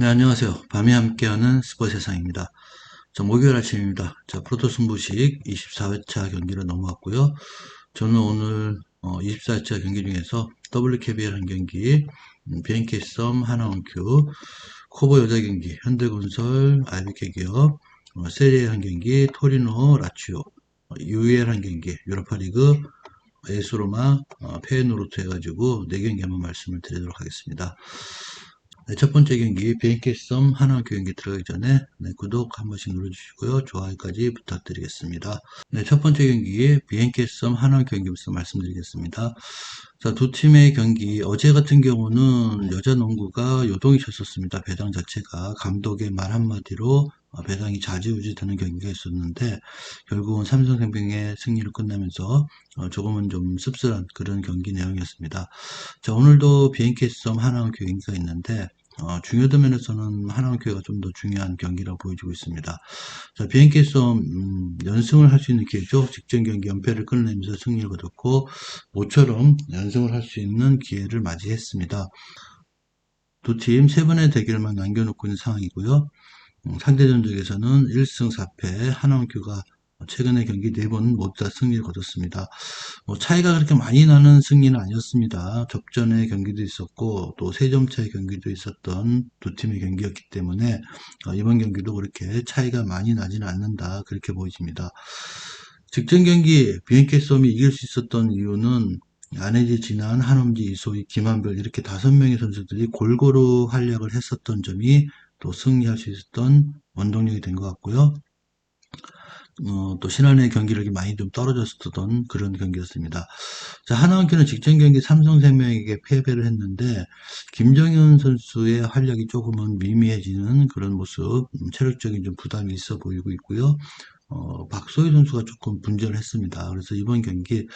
네, 안녕하세요. 밤이 함께하는 스포츠 세상입니다. 자, 목요일 아침입니다. 자, 프로토 승부식 24회차 경기를 넘어왔고요. 저는 오늘 어, 24회차 경기 중에서 WKBL 한 경기, 음, BNK 썸 하나원큐, 코보 여자 경기, 현대건설, IBK 기업, 어, 세리에 한 경기, 토리노, 라치오, 어, UEL 한 경기, 유로파리그, 에스로마, 어, 페이노르트 해가지고 네 경기 한번 말씀을 드리도록 하겠습니다. 네, 첫 번째 경기 BNK 썸 하나학교 경기 들어가기 전에 네, 구독 한 번씩 눌러주시고요. 좋아요까지 부탁드리겠습니다. 네, 첫 번째 경기 BNK 썸 하나학교 경기부터 말씀드리겠습니다. 자, 두 팀의 경기 어제 같은 경우는 여자 농구가 요동이 쳤었습니다. 배당 자체가 감독의 말 한마디로 어, 배당이 좌지우지 되는 경기가 있었는데 결국은 삼성생명의 승리로 끝나면서 어, 조금은 좀 씁쓸한 그런 경기 내용이었습니다. 자, 오늘도 BNK 썸 하나학교 경기가 있는데 어, 중요도 면에서는 하나원교회가 좀 더 중요한 경기라고 보여지고 있습니다. 자, BNK 썸 음, 연승을 할 수 있는 기회죠. 직전 경기 연패를 끊어내면서 승리를 거뒀고 모처럼 연승을 할 수 있는 기회를 맞이했습니다. 두 팀 세 번의 대결만 남겨놓고 있는 상황이고요. 음, 상대 전적에서는 1승 4패 하나원교가 최근의 경기 네번 모두 다 승리를 거뒀습니다. 뭐 차이가 그렇게 많이 나는 승리는 아니었습니다. 접전의 경기도 있었고 또세점 차의 경기도 있었던 두 팀의 경기였기 때문에 어, 이번 경기도 그렇게 차이가 많이 나지는 않는다 그렇게 보여집니다. 직전 경기 BNK 썸이 이길 수 있었던 이유는 안혜지, 진한, 한엄지, 이소희, 김한별 이렇게 다섯 명의 선수들이 골고루 활약을 했었던 점이 또 승리할 수 있었던 원동력이 된 것 같고요. 어, 또 신한의 경기력이 많이 좀 떨어졌었던 그런 경기였습니다. 자, 하나원큐는 직전 경기 삼성생명에게 패배를 했는데 김정현 선수의 활약이 조금은 미미해지는 그런 모습, 음, 체력적인 좀 부담이 있어 보이고 있고요. 어, 박소희 선수가 조금 분전을 했습니다. 그래서 이번 경기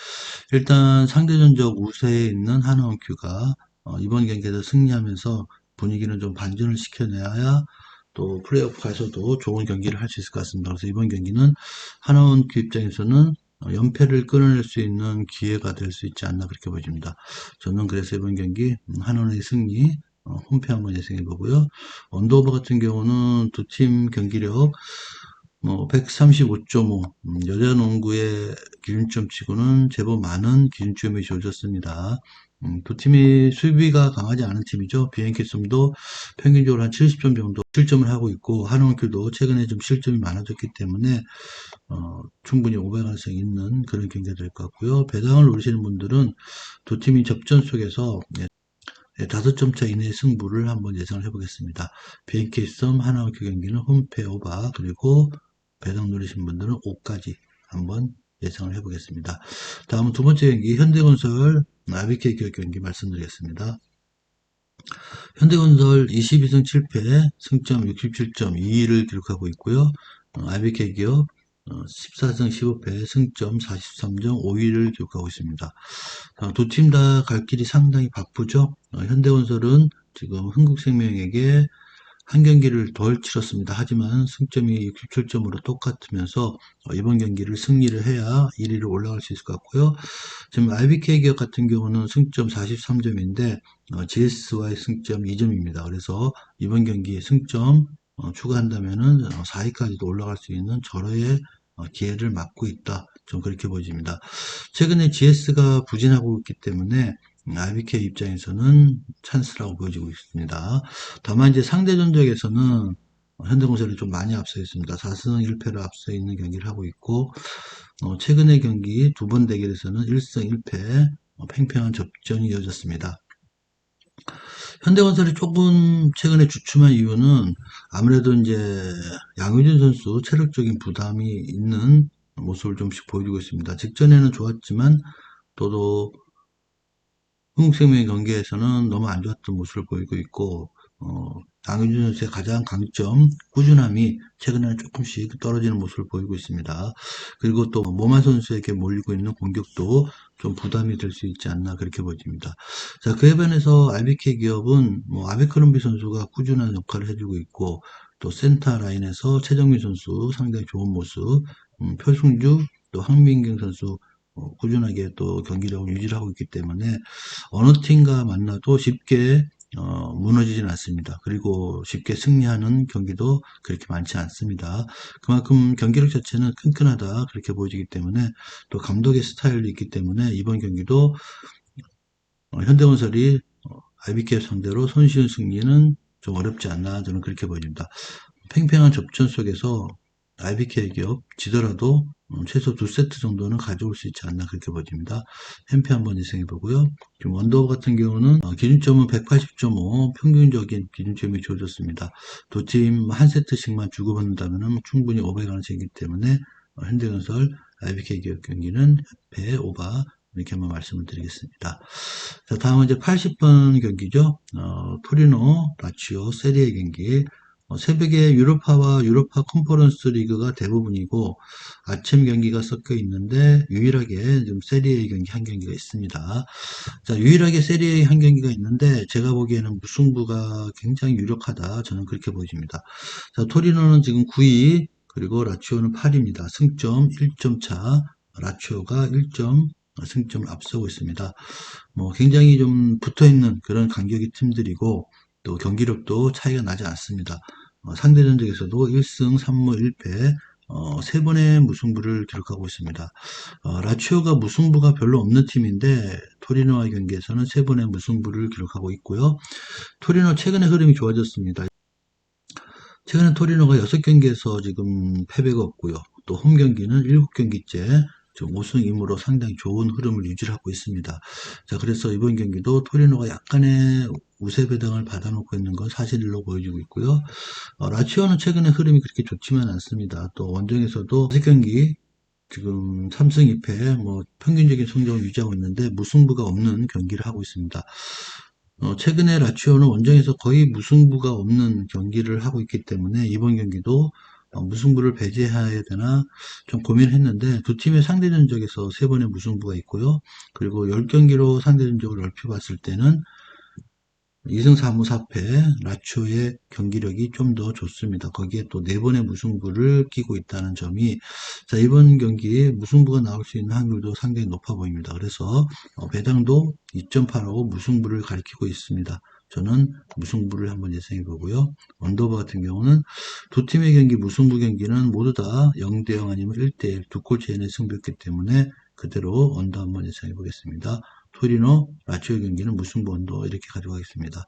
일단 상대전적 우세에 있는 하나원큐가 어, 이번 경기에서 승리하면서 분위기는 좀 반전을 시켜내야 또 플레이오프 가서도 좋은 경기를 할 수 있을 것 같습니다. 그래서 이번 경기는 하나원 그 입장에서는 연패를 끊어낼 수 있는 기회가 될 수 있지 않나 그렇게 보여집니다. 저는 그래서 이번 경기 한원의 승리 어, 홈패 한번 예상해 보고요. 언더오버 같은 경우는 두 팀 경기력 뭐 135.5 음, 여자 농구의 기준점 치고는 제법 많은 기준점이 주어졌습니다. 음, 두 팀이 수비가 강하지 않은 팀이죠. 비행캐썸도 평균적으로 한 70점 정도 실점을 하고 있고 한원큐도 최근에 좀 실점이 많아졌기 때문에 어, 충분히 오버 가능성이 있는 그런 경기가 될 것 같고요. 배당을 노리시는 분들은 두 팀이 접전 속에서 네, 네, 다섯 점차 이내의 승부를 한번 예상을 해보겠습니다. BNK 썸 하나원큐 경기는 홈페 오바 그리고 배당 누리신 분들은 5까지 한번 예상을 해보겠습니다. 다음은 두 번째 경기 현대건설 아비케 기업 경기 말씀드리겠습니다. 현대건설 22승 7패 승점 67.2를 기록하고 있고요. 아비케 기업 14승 15패 승점 43.5위를 기록하고 있습니다. 두 팀 다 갈 길이 상당히 바쁘죠. 어, 현대건설은 지금 흥국생명에게 한 경기를 덜 치렀습니다. 하지만 승점이 67점으로 똑같으면서 어, 이번 경기를 승리를 해야 1위로 올라갈 수 있을 것 같고요. 지금 IBK 기업 같은 경우는 승점 43점인데 GS와의 승점 2점입니다. 그래서 이번 경기 승점 어, 추가한다면은 4위까지도 어, 올라갈 수 있는 절호의 기회를 맞고 있다. 좀 그렇게 보여집니다. 최근에 GS가 부진하고 있기 때문에 IBK 입장에서는 찬스라고 보여지고 있습니다. 다만 이제 상대 전적에서는 현대건설이 좀 많이 앞서 있습니다. 4승 1패로 앞서 있는 경기를 하고 있고 어, 최근의 경기 두 번 대결에서는 1승 1패 어, 팽팽한 접전이 이어졌습니다. 현대건설이 조금 최근에 주춤한 이유는 아무래도 이제 양효진 선수 체력적인 부담이 있는 모습을 좀씩 보여주고 있습니다. 직전에는 좋았지만 또도 흥국생명의 경기에서는 너무 안 좋았던 모습을 보이고 있고 어, 양현준 선수의 가장 강점 꾸준함이 최근에는 조금씩 떨어지는 모습을 보이고 있습니다. 그리고 또 모만 선수에게 몰리고 있는 공격도 좀 부담이 될 수 있지 않나 그렇게 보입니다. 자 그에 반해서 RBK 기업은 뭐 아베크롬비 선수가 꾸준한 역할을 해주고 있고 또 센터 라인에서 최정민 선수 상당히 좋은 모습, 음, 표승주 또 황민경 선수 어, 꾸준하게 또 경기력을 유지하고 있기 때문에 어느 팀과 만나도 쉽게 어, 무너지진 않습니다. 그리고 쉽게 승리하는 경기도 그렇게 많지 않습니다. 그만큼 경기력 자체는 끈끈하다 그렇게 보여지기 때문에 또 감독의 스타일도 있기 때문에 이번 경기도 어, 현대건설이 어, IBK 상대로 손쉬운 승리는 좀 어렵지 않나 저는 그렇게 보입니다. 팽팽한 접전 속에서 IBK 기업 지더라도 음, 최소 두 세트 정도는 가져올 수 있지 않나 그렇게 보입니다. 햄페 한번 예상해 보고요. 지금 원더우 같은 경우는 어, 기준점은 180.5 평균적인 기준점이 주어졌습니다. 두 팀 한 세트씩만 주고받는다면 충분히 오버의 가능성이 있기 때문에 어, 현대건설 IBK 기업 경기는 배 오바 이렇게 한번 말씀을 드리겠습니다. 자, 다음은 이제 80번 경기죠. 어, 토리노, 라치오, 세리에 경기. 어, 새벽에 유로파와 유로파 컨퍼런스 리그가 대부분이고 아침 경기가 섞여 있는데 유일하게 지금 세리에 경기 한 경기가 있습니다. 자, 유일하게 세리에 한 경기가 있는데 제가 보기에는 무승부가 굉장히 유력하다. 저는 그렇게 보여집니다. 자, 토리노는 지금 9위, 그리고 라치오는 8위입니다. 승점 1점 차. 라치오가 1점 승점을 앞서고 있습니다. 뭐 굉장히 좀 붙어 있는 그런 간격의 팀들이고 또 경기력도 차이가 나지 않습니다. 어, 상대 전적에서도 1승 3무 1패 어, 세 번의 무승부를 기록하고 있습니다. 어, 라치오가 무승부가 별로 없는 팀인데 토리노와의 경기에서는 세 번의 무승부를 기록하고 있고요. 토리노 최근에 흐름이 좋아졌습니다. 최근에 토리노가 6경기에서 지금 패배가 없고요. 또 홈 경기는 7경기째 좀 우승임으로 상당히 좋은 흐름을 유지하고 있습니다. 자, 그래서 이번 경기도 토리노가 약간의 우세 배당을 받아놓고 있는 건 사실로 보여지고 있고요. 어, 라치오는 최근에 흐름이 그렇게 좋지만 않습니다. 또 원정에서도 3경기 지금 3승 2패 뭐 평균적인 성적을 유지하고 있는데 무승부가 없는 경기를 하고 있습니다. 어, 최근에 라치오는 원정에서 거의 무승부가 없는 경기를 하고 있기 때문에 이번 경기도 어, 무승부를 배제해야 되나 좀 고민했는데 두 팀의 상대 전적에서 세 번의 무승부가 있고요. 그리고 10경기로 상대 전적을 넓혀 봤을 때는 2승 4무 4패 라초의 경기력이 좀 더 좋습니다. 거기에 또 네 번의 무승부를 끼고 있다는 점이 자 이번 경기에 무승부가 나올 수 있는 확률도 상당히 높아 보입니다. 그래서 어, 배당도 2.8하고 무승부를 가리키고 있습니다. 저는 무승부를 한번 예상해 보고요. 언더바 같은 경우는 두 팀의 경기 무승부 경기는 모두 다 0대0 아니면 1대1 두골 차이의 승부였기 때문에 그대로 언더 한번 예상해 보겠습니다. 토리노, 라치오 경기는 무승부 언더 이렇게 가져가겠습니다.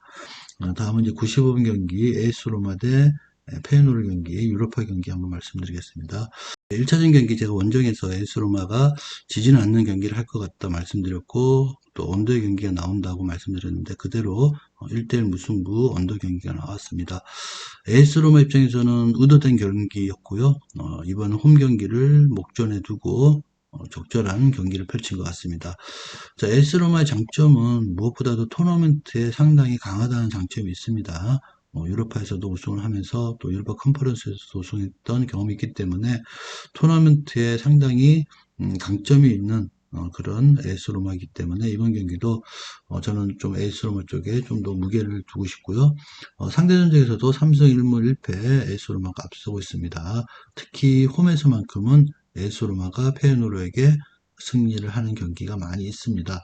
어, 다음은 이제 95분 경기 에이스 로마 대 페이노르 경기, 유로파 경기 한번 말씀드리겠습니다. 1차전 경기 제가 원정에서 에이스 로마가 지지는 않는 경기를 할 것 같다 말씀드렸고 또 언더 경기가 나온다고 말씀드렸는데 그대로 1대1 무승부 언더 경기가 나왔습니다. 에이스 로마 입장에서는 의도된 경기였고요. 어, 이번 홈 경기를 목전에 두고 어, 적절한 경기를 펼친 것 같습니다. 자, 에이스 로마의 장점은 무엇보다도 토너먼트에 상당히 강하다는 장점이 있습니다. 어, 유로파에서도 우승을 하면서 또 유로파 컨퍼런스에서도 우승했던 경험이 있기 때문에 토너먼트에 상당히 음, 강점이 있는 어, 그런 에이스 로마이기 때문에 이번 경기도 어, 저는 좀 에이스 로마 쪽에 좀 더 무게를 두고 싶고요. 어, 상대 전적에서도 3승 1무 1패 에이스 로마가 앞서고 있습니다. 특히 홈에서만큼은 에이스 로마가 페노로에게 승리를 하는 경기가 많이 있습니다.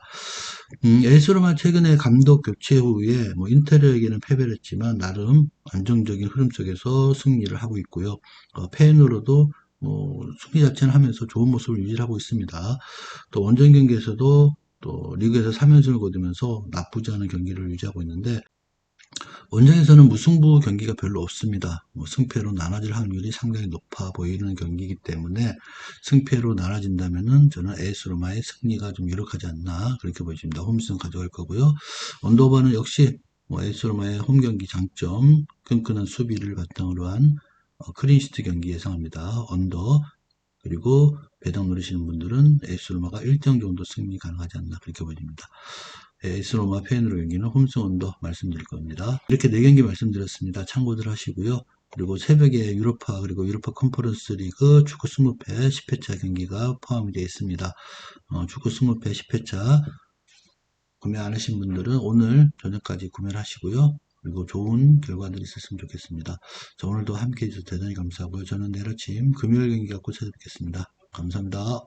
음, 에이스로만 최근에 감독 교체 후에 뭐 인테리어에게는 패배를 했지만 나름 안정적인 흐름 속에서 승리를 하고 있고요. 어, 페인으로도 뭐 승리 자체는 하면서 좋은 모습을 유지하고 있습니다. 또 원정 경기에서도 또 리그에서 3연승을 거두면서 나쁘지 않은 경기를 유지하고 있는데 원정에서는 무승부 경기가 별로 없습니다. 뭐 승패로 나눠질 확률이 상당히 높아 보이는 경기이기 때문에 승패로 나눠진다면은 저는 에이스 로마의 승리가 좀 유력하지 않나 그렇게 보여집니다. 홈승 가져갈 거고요. 언더바는 역시 뭐 에이스 로마의 홈 경기 장점 끈끈한 수비를 바탕으로 한 어, 크린시트 경기 예상합니다. 언더 그리고 배당 누르시는 분들은 에이스 로마가 1등 정도 승리 가능하지 않나 그렇게 보여집니다. 에이스로마 페인으로 경기는 홈승 언더 말씀드릴 겁니다. 이렇게 4경기 말씀드렸습니다. 참고들 하시고요. 그리고 새벽에 유로파 그리고 유로파 컨퍼런스 리그 축구 20패 10회차 경기가 포함이 되어 있습니다. 어, 축구 20패 10회차 구매 안 하신 분들은 오늘 저녁까지 구매를 하시고요. 그리고 좋은 결과들이 있었으면 좋겠습니다. 자, 오늘도 함께 해주셔서 대단히 감사하고요. 저는 내일 아침 금요일 경기 갖고 찾아뵙겠습니다. 감사합니다.